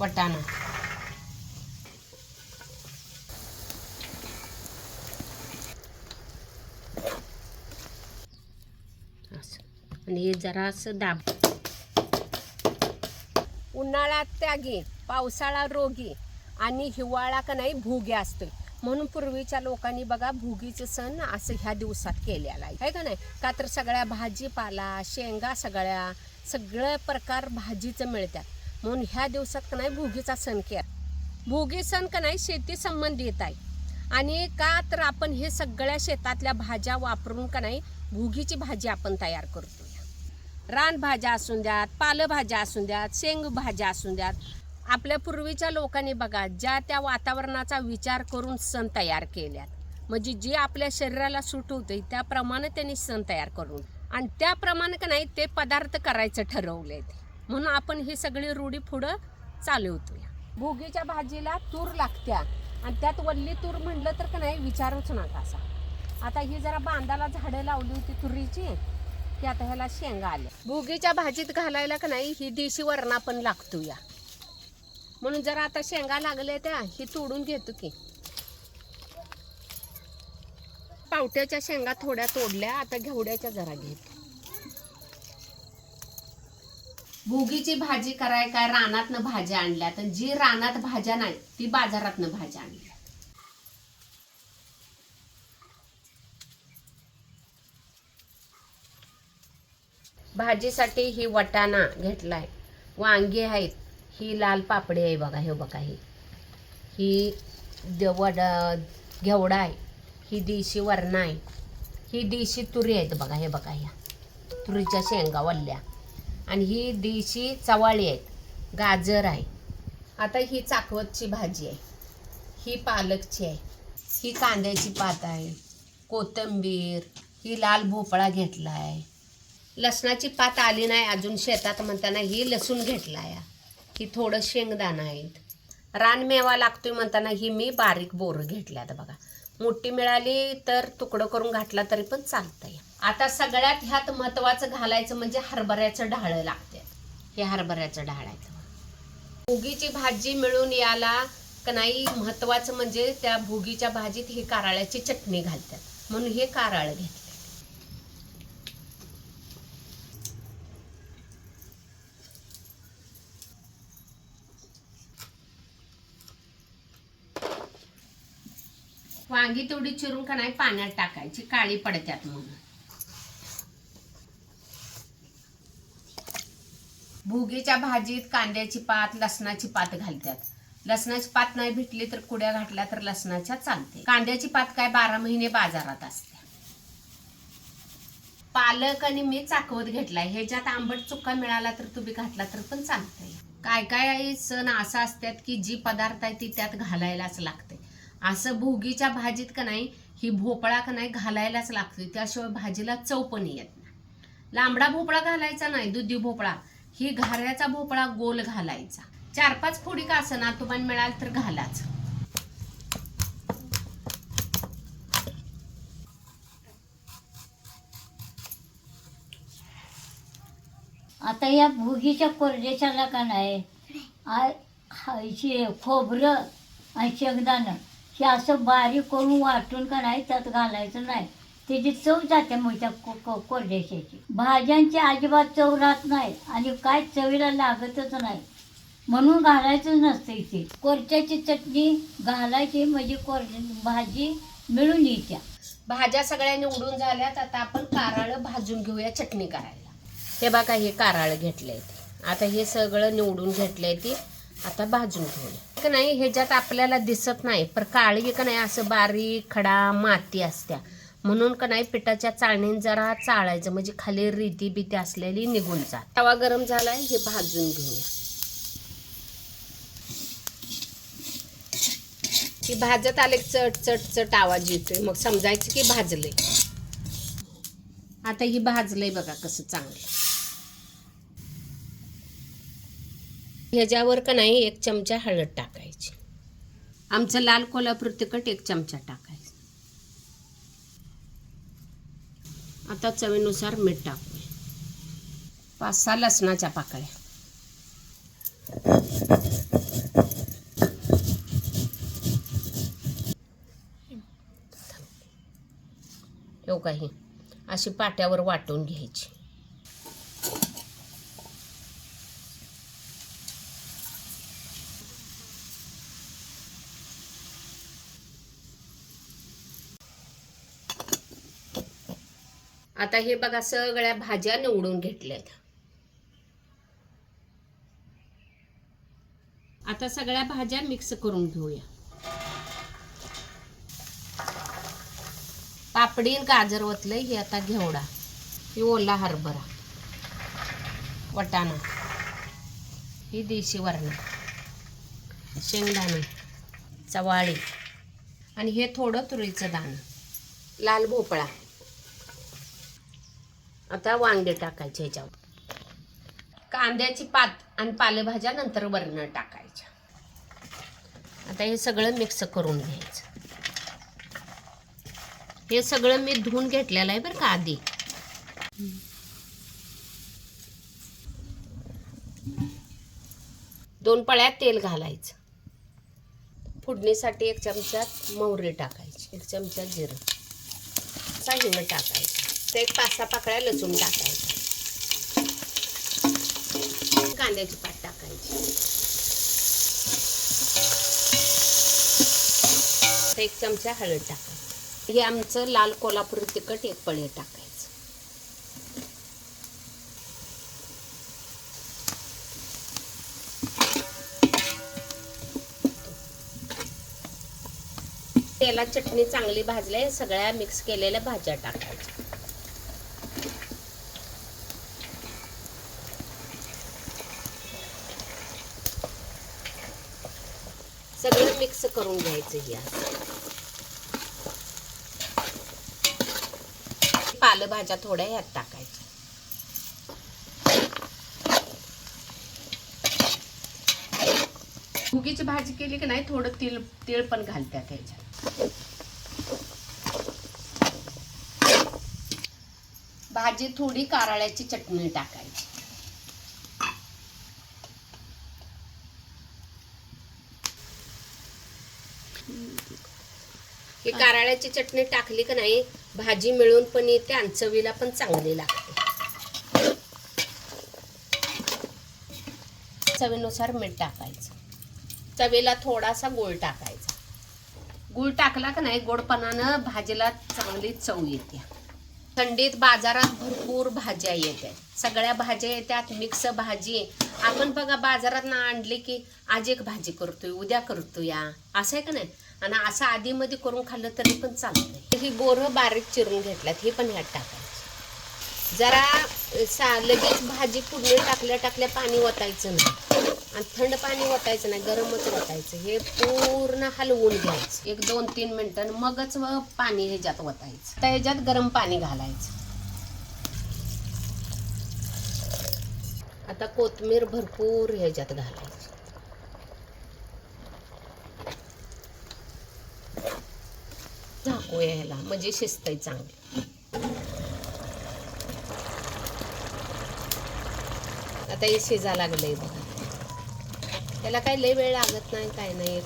वटाणा. आणि हे जरासं दाब. उन्हाळ्यात त्यागी पावसाळा रोगी आणि हिवाळा का नाही भुगे असतोय. म्हणून पूर्वीच्या लोकांनी बघा भुगीचं सण असं ह्या दिवसात केलेला आहे. का नाही? का तर सगळ्या भाजीपाला शेंगा सगळ्या सगळं प्रकार भाजीचं मिळतात. म्हणून ह्या दिवसात का नाही भोगीचा सण केला. भोगी सण का नाही शेती संबंधित आहे. आणि का तर आपण हे सगळ्या शेतातल्या भाज्या वापरून का नाही भुगीची भाजी आपण तयार करतो रानभाज्या असून द्यात पालभाज्या असून द्यात शेंग भाज्या असून द्यात. आपल्या पूर्वीच्या लोकांनी बघा ज्या त्या वातावरणाचा विचार करून सण तयार केल्यात. म्हणजे जे आपल्या शरीराला सूट होते त्याप्रमाणे त्यांनी सण तयार करून. आणि त्याप्रमाणे का नाही ते पदार्थ करायचं ठरवले म्हणून आपण ही सगळी रूढी पुढं चालवतोया भोगीच्या भाजीला तूर लागत्या. आणि त्यात वल्ली तूर म्हणलं तर का नाही विचारूच नका असा. आता ही जरा बांधाला झाडं लावली होती तुरीची की आता ह्याला शेंगा आल्या. भोगीच्या भाजीत घालायला का नाही ही देशी वरणा पण लागतो या म्हणून जरा आता शेंगा लागल्या त्या ही तोडून घेतो की. पावट्याच्या शेंगा थोड्या तोडल्या आता घेवड्याच्या जरा घेतो. भोगीची भाजी कराय काय? रानातनं भाज्या आणल्या. तर जी रानात भाज्या नाही ती बाजारातनं भाज्या आणल्या. भाजीसाठी ही वटाणा घेतलाय. वांगी आहेत. ही लाल पापडी आहे बघा हे बघा ही. ही वड घेवडा आहे. ही देशी वरणा आहे. ही देशी तुरी आहेत बघा हे बघा ह्या. तुरीच्या शेंगा वल्ल्या. आणि ही देशी चवाळी आहेत. गाजर आहे. आता ही चाकवतची भाजी आहे. ही पालकची आहे. ही कांद्याची पात आहे. कोथिंबीर ही लाल भोपळा घेतला आहे लसणाची पात आली नाही अजून शेतात म्हणताना ही लसूण घेतला आहे ही थोडं शेंगदाणा आहेत. रानमेवा लागतोय म्हणताना ही मी बारीक बोरं घेतल्यात बघा. मोठी मिळाली तर तुकडं करून घातला तरी पण चालतंय. आता सगळ्यात ह्यात महत्वाचं घालायचं म्हणजे हरभऱ्याचं ढाळं लागते हे हरभऱ्याचं ढाळायचं. भुगीची भाजी मिळून याला का नाही महत्वाचं म्हणजे त्या भुगीच्या भाजीत ही कारळ्याची चटणी घालतात. म्हणून हे कारळ घेतलं. वांगी तेवढी चिरून का नाही पाण्यात टाकायची काळी पडत्यात म्हणून. भुगीच्या भाजीत कांद्याची पात लसणाची पात घालतात लसणाची पात नाही भेटली तर कुड्या घातल्या तर लसणाच्या चालते. कांद्याची पात काय बारा महिने बाजारात असते पालक आणि मी चाकवत घेतलाय. ह्याच्यात आंबट चुका मिळाला तर तुम्ही घातला तर पण चालतंय. काय काय सण असं असतात की जी पदार्थ आहे ती त्यात घालायलाच लागते. असं भोगीच्या भाजीत का नाही ही भोपळा का नाही घालायलाच लागते त्याशिवाय भाजीला चव पण येत नाही. लांबडा भोपळा घालायचा नाही दुधी भोपळा. ही घाऱ्याचा भोपळा गोल घालायचा. चार पाच फोडी का असं ना मिळाल तर घालाच. आता या भुगीच्या कोरडेच्याला का नाही खोबरं आणि शेंगदाणं. हे असं बारीक करून वाटून का नाही त्यात घालायचं नाही. त्याची चव जाते मग त्या को- कोरडेशाची भाज्यांची अजिबात चव राहत नाही आणि काय चवीला लागतच नाही. म्हणून घालायचं नसतं इथे. कोरच्याची चटणी घालायची म्हणजे कोर भाजी मिळून येत्या. भाज्या सगळ्या निवडून झाल्यात आता आपण कारळं भाजून घेऊया चटणी करायला. हे बघा हे कारळं घेतलं आहे आता हे सगळं निवडून घेतलंय ते आता भाजून घेऊया. का नाही ह्याच्यात आपल्याला दिसत नाही पण काळी का नाही असं बारीक खडा माती असत्या. म्हणून का नाही पिठाच्या चाळणीने जरा चाळायचं म्हणजे खाली रीती बिती असलेली निघून जात. तवा गरम झालाय हे भाजून घेऊया. की भाजत आले चट चट चट आवाज येतोय. मग समजायचं की भाजले आता ही भाजलंय बघा कसं चांगलं. ह्याच्यावर का नाही एक चमचा हळद टाकायची. आमचं लाल कोल्हापूर तिखट एक चमचा टाकायचं. आता चवीनुसार मीठ टाकू पाच सहा लसणाच्या पाकळ्या. काही अशी पाट्यावर वाटून घ्यायची. आता हे बघा सगळ्या भाज्या निवडून घेतल्यात. आता सगळ्या भाज्या मिक्स करून घेऊया. पापडी आणि गाजर ओतलंय हे आता घेवडा. हे ओला हरभरा. वटाणा. ही देशी वरणा. शेंगदाणा. चवाळी. आणि हे थोडं तुरीचं दाणं. लाल भोपळा. आता वांगे टाकायचे ह्याच्यावर. कांद्याची पात आणि पालेभाज्या नंतर वरण टाकायच्या. आता हे सगळं मिक्स करून घ्यायचं. हे सगळं मी धुवून घेतलेलं आहे बरं का आधी. दोन पळ्यात तेल घालायचं. फोडणीसाठी एक चमच्यात मोहरी टाकायची एक चमच्यात जिरं. असा हिंग टाकायचं. ते एक पाच सहा पाकळ्या लसूण टाकायचं. कांद्याची पात टाकायची. एक चमचा हळद टाकायची. हे आमचं लाल कोल्हापुरी तिखट एक पळे टाकायचं. तेला चटणी चांगली भाजले सगळ्या मिक्स केलेल्या भाज्या टाकायच्या. मिक्स करून घ्यायचं हे असं. पालेभाज्या थोड्या ह्यात टाकायच्या. भुगीची भाजी केली की नाही थोडं तिळ तिळ पण घालत्यात त्याच्यात. भाजी थोडी कारळ्याची चटणी टाकायची. हे कारळ्याची चटणी टाकली का नाही भाजी मिळून पण येते आणि चवीला पण चांगली लागते. चवीनुसार मीठ टाकायचं. चवीला थोडासा गुळ टाकायचा. गुळ टाकला का नाही गोडपणानं भाजीला चांगली चव येते. थंडीत बाजारात भरपूर भाज्या येतात सगळ्या भाज्या येतात मिक्स भाजी आपण बघा बाजारात ना आणली की आज एक भाजी करतोय उद्या करतोय असं आहे का नाही? आणि असं आधीमध्ये करून खाल्लं तरी पण चालतंय. ही बोरं बारीक चिरून घेतल्यात हे पण ह्यात टाकायची जरा सा लगेच भाजी फोडणी टाकल्या टाकल्या पाणी ओतायचं नाही. आणि थंड पाणी ओतायचं नाही गरमच ओतायचं. हे पूर्ण हलवून घ्यायचं. एक दोन तीन मिनिटं मगच व पाणी ह्याच्यात ओतायचं. त्या ह्याच्यात गरम पाणी घालायचं. आता कोथमीर भरपूर ह्याच्यात घालायची. झाकूया ह्याला म्हणजे शिजतंय चांगलं. आता हे शिजा लागलंय बघा. त्याला काही लय वेळ लागत नाही काय नाही.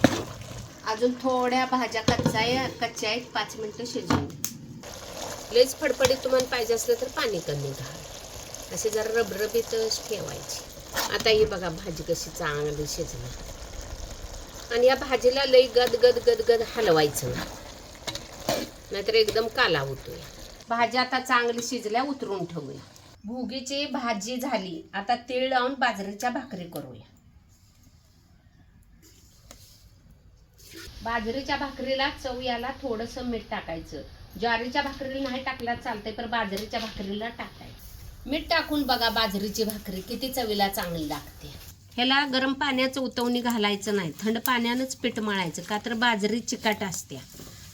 अजून थोड्या भाज्या कच्चा आहे कच्च्या आहेत पाच मिनिटं शिजवून लयच फडफडीत तुम्हाला पाहिजे असलं तर पाणी कमी घाल. असे जरा रबरबीतच ठेवायची. आता ही बघा भाजी कशी चांगली शिजणार. आणि या भाजीला लई गद गद गद गद हलवायचं ना नाहीतर एकदम काला होतोय. भाज्या आता चांगली शिजल्या उतरून ठेवूया. भुगीची भाजी झाली. आता तीळ लावून बाजरीच्या भाकरी करूया. बाजरीच्या भाकरीला चव याला थोडंसं मीठ टाकायचं. ज्वारीच्या भाकरीला नाही टाकला चालतंय पण बाजरीच्या भाकरीला टाकायचं. मीठ टाकून बघा बाजरीची भाकरी किती चवीला चांगली लागते. ह्याला गरम पाण्याचं उतवणी घालायचं नाही. थंड पाण्यानंच पीठ मळायचं का तर बाजरी चिकट असते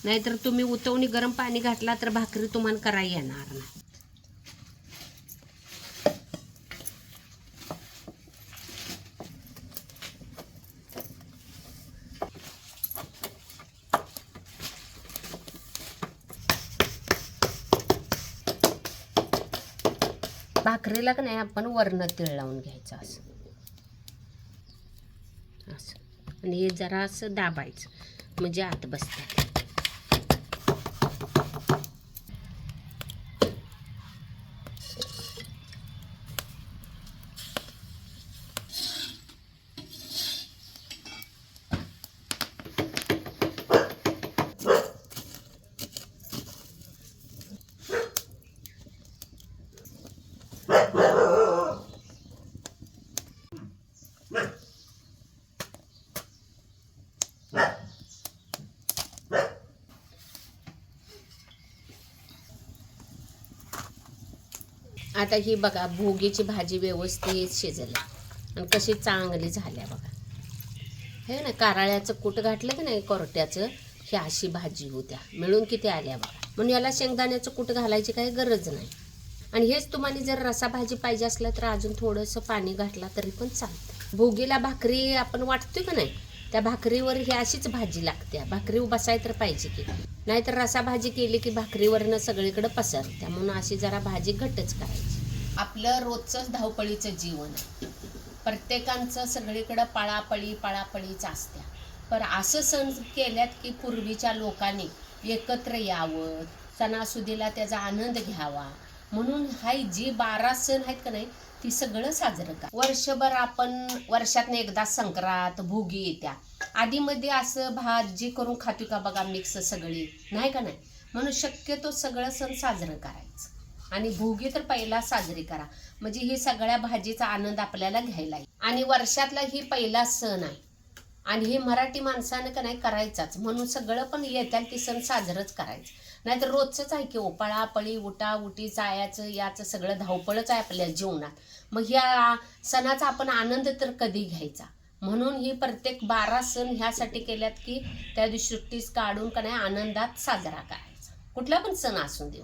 नाहीतर तुम्ही उतवणी गरम पाणी घातला तर भाकरी तुम्हाला करायला येणार नाही. भाकरीला का नाही आपण वरण तीळ लावून घ्यायचं असं. असं. आणि हे जरा असं दाबायचं. म्हणजे आत बसतात. आता ही बघा भोगीची भाजी व्यवस्थित शिजली. आणि कशी चांगली झाल्या बघा. हे ना कारळ्याचं कूट घातलं की नाही कोरट्याचं ही अशी भाजी होत्या. मिळून किती आल्या बघा. म्हणून याला शेंगदाण्याचं कूट घालायची काही गरज नाही. आणि हेच तुम्हाला जर रसा भाजी पाहिजे असलं तर अजून थोडंसं पाणी घातला तरी पण चालतं. भोगीला भाकरी आपण वाटतोय का नाही? त्या भाकरीवर ही अशीच भाजी लागते. भाकरी बसाय तर पाहिजे की. नाहीतर रसा भाजी केली की भाकरीवरनं सगळीकडे पसरत्या म्हणून अशी जरा भाजी घटच करायची. आपलं रोजचं धावपळीचं जीवन प्रत्येकांचं सगळीकडं पळापळी पळापळीच असत्या. पण असं सण केल्यात की पूर्वीच्या लोकांनी एकत्र यावं सणासुदीला त्याचा आनंद घ्यावा. म्हणून हाय जी बारा सण आहेत का नाही ती सगळं साजरं का वर्षभर आपण वर्षातनं एकदा संक्रांत भोगी येत्या. आधीमध्ये असं भात जे करून खातो का बघा मिक्स सगळी. नाही का नाही? म्हणून शक्यतो सगळं सण साजरं करायचं. आणि भोगी तर पहिला साजरी करा. म्हणजे हे सगळ्या भाजीचा आनंद आपल्याला घ्यायला आणि वर्षातला ही पहिला सण आहे. आणि हे मराठी माणसानं का नाही करायचाच. म्हणून सगळं पण येत्याल ते सण साजरंच करायचं. नाहीतर रोजचंच आहे की ओपाळा पळी उटा उटी चायाचं याचं सगळं धावपळच आहे आपल्या जीवनात. मग ह्या सणाचा आपण आनंद तर कधी घ्यायचा? म्हणून ही प्रत्येक बारा सण ह्यासाठी केल्यात की त्या दिवशी सुट्टीच काढून का नाही आनंदात साजरा करायचा. कुठला पण सण असू दे.